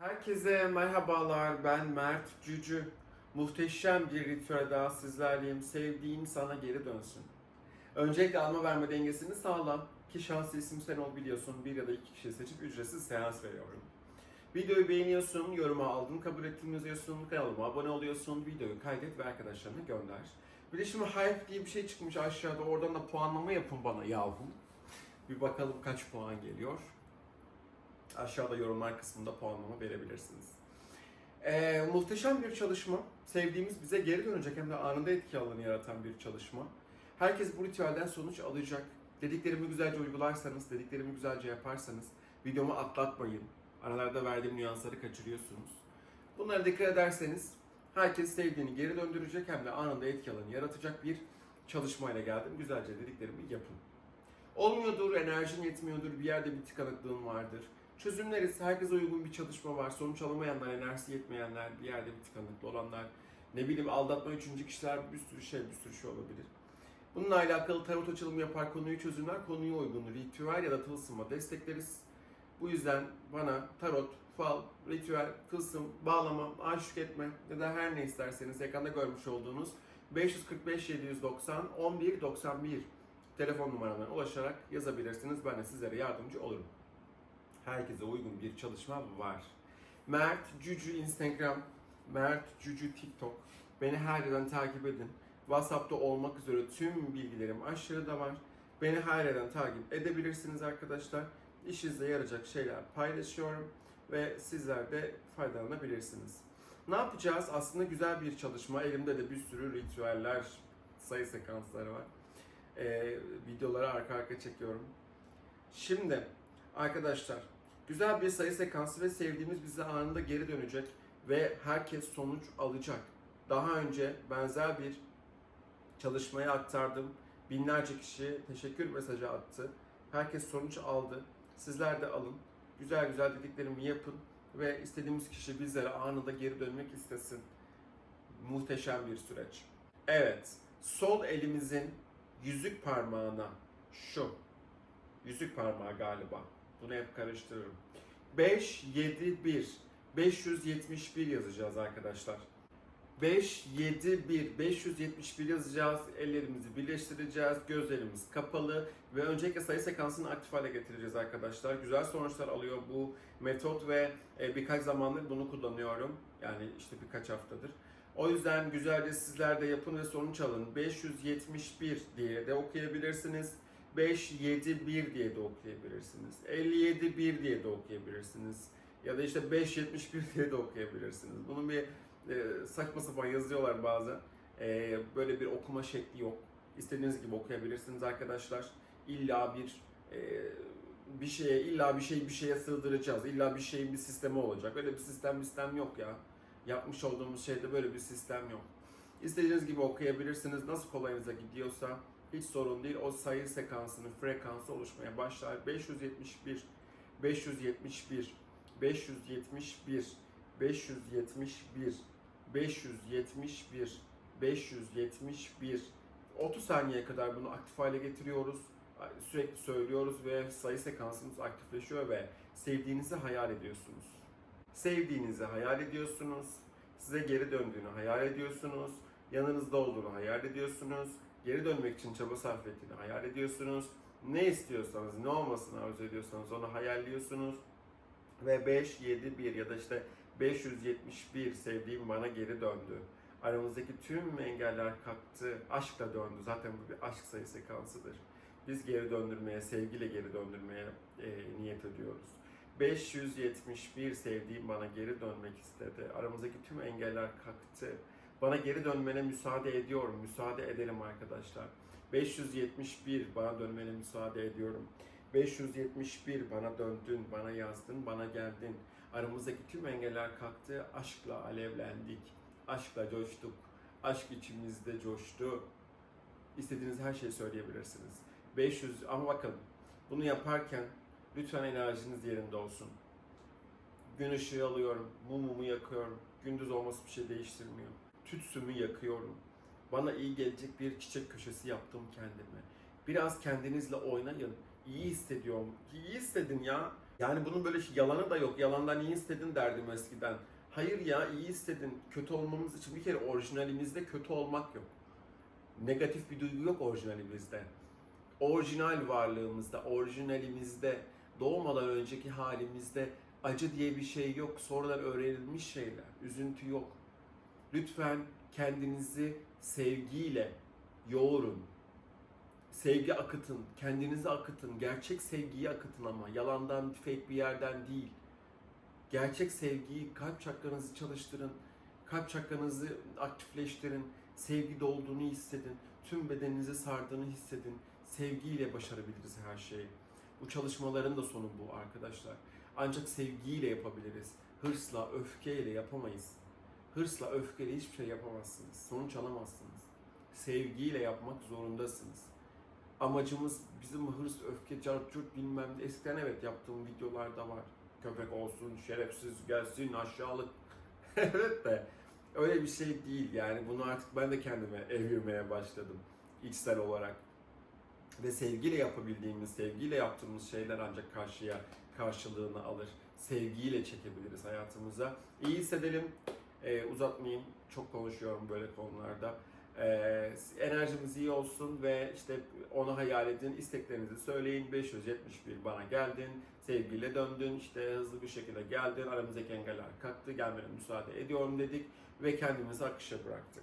Herkese merhabalar. Ben Mert Cücü. Muhteşem bir ritüel daha sizlerleyim. Sevdiğin sana geri dönsün. Öncelikle alma verme dengesini sağla. Ki şanslı isim sen ol biliyorsun. Bir ya da iki kişi seçip ücretsiz seans veriyorum. Videoyu beğeniyorsun, yoruma aldım, kabul ettim yazıyorsun, kanalıma abone oluyorsun, videoyu kaydet ve arkadaşlarına gönder. Bir de şimdi hype diye bir şey çıkmış aşağıda, oradan da puanlama yapın bana yavrum. Bir bakalım kaç puan geliyor. Aşağıda yorumlar kısmında puanlama verebilirsiniz. Ee, muhteşem bir çalışma. Sevdiğimiz bize geri dönecek hem de anında etki alanı yaratan bir çalışma. Herkes bu ritüelden sonuç alacak. Dediklerimi güzelce uygularsanız, dediklerimi güzelce yaparsanız videomu atlatmayın. Aralarda verdiğim nüansları kaçırıyorsunuz. Bunlara dikkat ederseniz herkes sevdiğini geri döndürecek hem de anında etki alanı yaratacak bir çalışmayla geldim. Güzelce dediklerimi yapın. Olmuyordur, enerjin yetmiyordur, bir yerde bir tıkanıklığın vardır. Çözümleriz, herkese uygun bir çalışma var. Sonuç alamayanlar, enerjisi yetmeyenler, bir yerde bir tıkanıklı olanlar, ne bileyim aldatma üçüncü kişiler, bir sürü şey, bir sürü şey olabilir. Bununla alakalı tarot açılımı yapar, konuyu çözümler, konuya uygun ritüel ya da tılsıma destekleriz. Bu yüzden bana tarot, fal, ritüel, tılsım, bağlama, aşık etme ya da her ne isterseniz ekranda görmüş olduğunuz 545 790 11 91 telefon numaramdan ulaşarak yazabilirsiniz. Ben de sizlere yardımcı olurum. Herkese uygun bir çalışma var. Mert Cücü Instagram, Mert Cücü TikTok. Beni her yerden takip edin. WhatsApp'ta olmak üzere tüm bilgilerim aşağıda var. Beni her yerden takip edebilirsiniz arkadaşlar. İşinize yarayacak şeyler paylaşıyorum ve sizler de faydalanabilirsiniz. Ne yapacağız? Aslında güzel bir çalışma. Elimde de bir sürü ritüeller, sayı sekansları var. Ee, videoları arka arka çekiyorum. Şimdi arkadaşlar güzel bir sayı sekansı ve sevdiğimiz bize anında geri dönecek ve herkes sonuç alacak. Daha önce benzer bir çalışmayı aktardım. Binlerce kişi teşekkür mesajı attı. Herkes sonuç aldı. Sizler de alın. Güzel güzel dediklerimi yapın ve istediğimiz kişi bizlere anında geri dönmek istesin. Muhteşem bir süreç. Evet, sol elimizin yüzük parmağına şu yüzük parmağı galiba. Bunu hep karıştırırım. 5 7 1 571 yazacağız arkadaşlar. 5 7 1 571 yazacağız. Ellerimizi birleştireceğiz. Gözlerimiz kapalı ve öncelikle sayı sekansını aktif hale getireceğiz arkadaşlar. Güzel sonuçlar alıyor bu metot ve e, birkaç zamandır bunu kullanıyorum. Yani işte birkaç haftadır. O yüzden güzelce sizler de yapın ve sonuç alın. 571 diye de okuyabilirsiniz. 5, 7, 1 diye de okuyabilirsiniz. 57, 1 diye de okuyabilirsiniz. Ya da işte 5, 71 diye de okuyabilirsiniz. Bunun bir e, saçma sapan yazıyorlar bazen. E, böyle bir okuma şekli yok. İstediğiniz gibi okuyabilirsiniz arkadaşlar. İlla bir e, bir şeye, illa bir şey bir şeye sığdıracağız. İlla bir şeyin bir sistemi olacak. Öyle bir sistem sistem yok ya. Yapmış olduğumuz şeyde böyle bir sistem yok. İstediğiniz gibi okuyabilirsiniz. Nasıl kolayınıza gidiyorsa hiç sorun değil. O sayı sekansının frekansı oluşmaya başlar. 571, 571, 571, 571, 571, 571. 30 saniye kadar bunu aktif hale getiriyoruz. Sürekli söylüyoruz ve sayı sekansımız aktifleşiyor ve sevdiğinizi hayal ediyorsunuz. Sevdiğinizi hayal ediyorsunuz. Size geri döndüğünü hayal ediyorsunuz. Yanınızda olduğunu hayal ediyorsunuz. Geri dönmek için çaba sarf ettiğini hayal ediyorsunuz. Ne istiyorsanız, ne olmasını arzu ediyorsanız onu hayalliyorsunuz. Ve 5, 7, 1 ya da işte 571 sevdiğim bana geri döndü. Aramızdaki tüm engeller kalktı, aşkla döndü. Zaten bu bir aşk sayı sekansıdır. Biz geri döndürmeye, sevgiyle geri döndürmeye e, niyet ediyoruz. 571 sevdiğim bana geri dönmek istedi. Aramızdaki tüm engeller kalktı. Bana geri dönmene müsaade ediyorum. Müsaade edelim arkadaşlar. 571 bana dönmene müsaade ediyorum. 571 bana döndün, bana yazdın, bana geldin. Aramızdaki tüm engeller kalktı. Aşkla alevlendik. Aşkla coştuk. Aşk içimizde coştu. İstediğiniz her şeyi söyleyebilirsiniz. 500 ama bakın bunu yaparken lütfen enerjiniz yerinde olsun. Gün ışığı alıyorum, mumumu yakıyorum. Gündüz olması bir şey değiştirmiyor. Tütsümü yakıyorum. Bana iyi gelecek bir çiçek köşesi yaptım kendime. Biraz kendinizle oynayın. İyi hissediyorum. İyi hissedin ya. Yani bunun böyle şey- yalanı da yok. Yalandan iyi istedin derdim eskiden. Hayır ya iyi istedin. Kötü olmamız için bir kere orijinalimizde kötü olmak yok. Negatif bir duygu yok orijinalimizde. Orijinal varlığımızda, orijinalimizde, doğmadan önceki halimizde acı diye bir şey yok. Sonradan öğrenilmiş şeyler. Üzüntü yok. Lütfen kendinizi sevgiyle yoğurun. Sevgi akıtın, kendinizi akıtın, gerçek sevgiyi akıtın ama yalandan, fake bir yerden değil. Gerçek sevgiyi, kalp çakranızı çalıştırın, kalp çakranızı aktifleştirin, sevgi dolduğunu hissedin, tüm bedeninizi sardığını hissedin. Sevgiyle başarabiliriz her şeyi. Bu çalışmaların da sonu bu arkadaşlar. Ancak sevgiyle yapabiliriz. Hırsla, öfkeyle yapamayız. Hırsla, öfkeyle hiçbir şey yapamazsınız. Sonuç alamazsınız. Sevgiyle yapmak zorundasınız amacımız bizim hırs, öfke, cartçurt bilmem ne. Eskiden evet yaptığım videolarda var. Köpek olsun, şerefsiz gelsin, aşağılık. evet de öyle bir şey değil yani. Bunu artık ben de kendime evirmeye başladım içsel olarak. Ve sevgiyle yapabildiğimiz, sevgiyle yaptığımız şeyler ancak karşıya karşılığını alır. Sevgiyle çekebiliriz hayatımıza. İyi hissedelim. Ee, uzatmayayım. Çok konuşuyorum böyle konularda. Ee, enerjimiz iyi olsun ve işte onu hayal edin, isteklerinizi söyleyin. 571 bana geldin, sevgiyle döndün, işte hızlı bir şekilde geldin, aramızdaki engeller kalktı, gelmene müsaade ediyorum dedik ve kendimizi akışa bıraktık.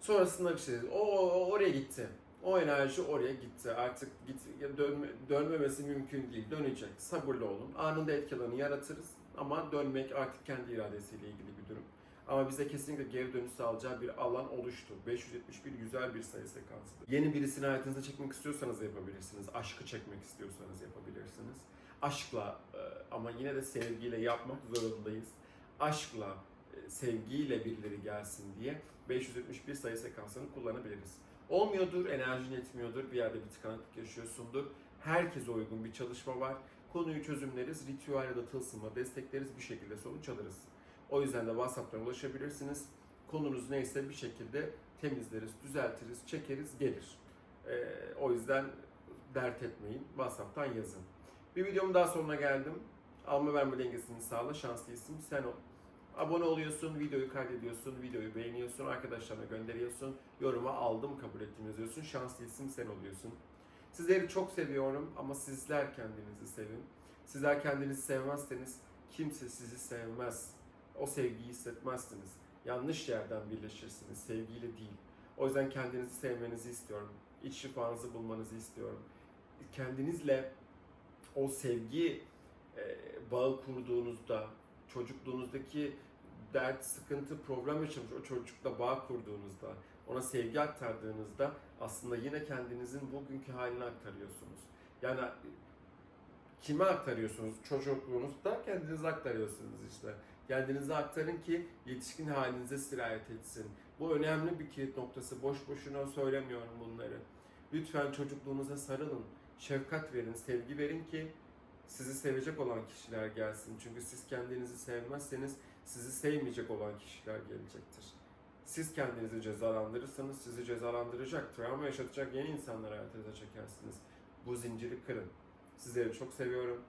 Sonrasında akışa dedik. O, o oraya gitti. O enerji oraya gitti. Artık git, dönme, dönmemesi mümkün değil. Dönecek. Sabırlı olun. Anında etkilerini yaratırız. Ama dönmek artık kendi iradesiyle ilgili bir durum. Ama bize kesinlikle geri dönüş sağlayacağı bir alan oluştu. 571 güzel bir sayı sekansıdır. Yeni birisini hayatınıza çekmek istiyorsanız yapabilirsiniz. Aşkı çekmek istiyorsanız yapabilirsiniz. Aşkla e, ama yine de sevgiyle yapmak zorundayız. Aşkla, e, sevgiyle birileri gelsin diye 571 sayı sekansını kullanabiliriz. Olmuyordur, enerjin yetmiyordur, bir yerde bir tıkanıklık yaşıyorsundur. Herkese uygun bir çalışma var. Konuyu çözümleriz, ritüel ya da tılsımla destekleriz, bir şekilde sonuç alırız. O yüzden de WhatsApp'tan ulaşabilirsiniz. Konunuz neyse bir şekilde temizleriz, düzeltiriz, çekeriz, gelir. Ee, o yüzden dert etmeyin. WhatsApp'tan yazın. Bir videomun daha sonuna geldim. Alma verme dengesini sağla, şanslı isim sen ol. Abone oluyorsun, videoyu kaydediyorsun, videoyu beğeniyorsun, arkadaşlarına gönderiyorsun, yoruma aldım, kabul ettim yazıyorsun, şanslı isim sen oluyorsun. Sizleri çok seviyorum ama sizler kendinizi sevin. Sizler kendinizi sevmezseniz kimse sizi sevmez. O sevgiyi hissetmezsiniz. Yanlış yerden birleşirsiniz, sevgiyle değil. O yüzden kendinizi sevmenizi istiyorum. İç şifanızı bulmanızı istiyorum. Kendinizle o sevgi e, bağı kurduğunuzda, çocukluğunuzdaki dert, sıkıntı, problem yaşamış o çocukla bağ kurduğunuzda, ona sevgi aktardığınızda aslında yine kendinizin bugünkü halini aktarıyorsunuz. Yani kime aktarıyorsunuz? Çocukluğunuzda kendinize aktarıyorsunuz işte. Kendinize aktarın ki yetişkin halinize sirayet etsin. Bu önemli bir kilit noktası. Boş boşuna söylemiyorum bunları. Lütfen çocukluğunuza sarılın. Şefkat verin, sevgi verin ki sizi sevecek olan kişiler gelsin. Çünkü siz kendinizi sevmezseniz sizi sevmeyecek olan kişiler gelecektir. Siz kendinizi cezalandırırsanız sizi cezalandıracak, travma yaşatacak yeni insanlar hayatınıza çekersiniz. Bu zinciri kırın. Sizleri çok seviyorum.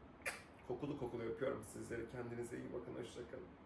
Kokulu kokulu öpüyorum sizleri. Kendinize iyi bakın. Hoşçakalın.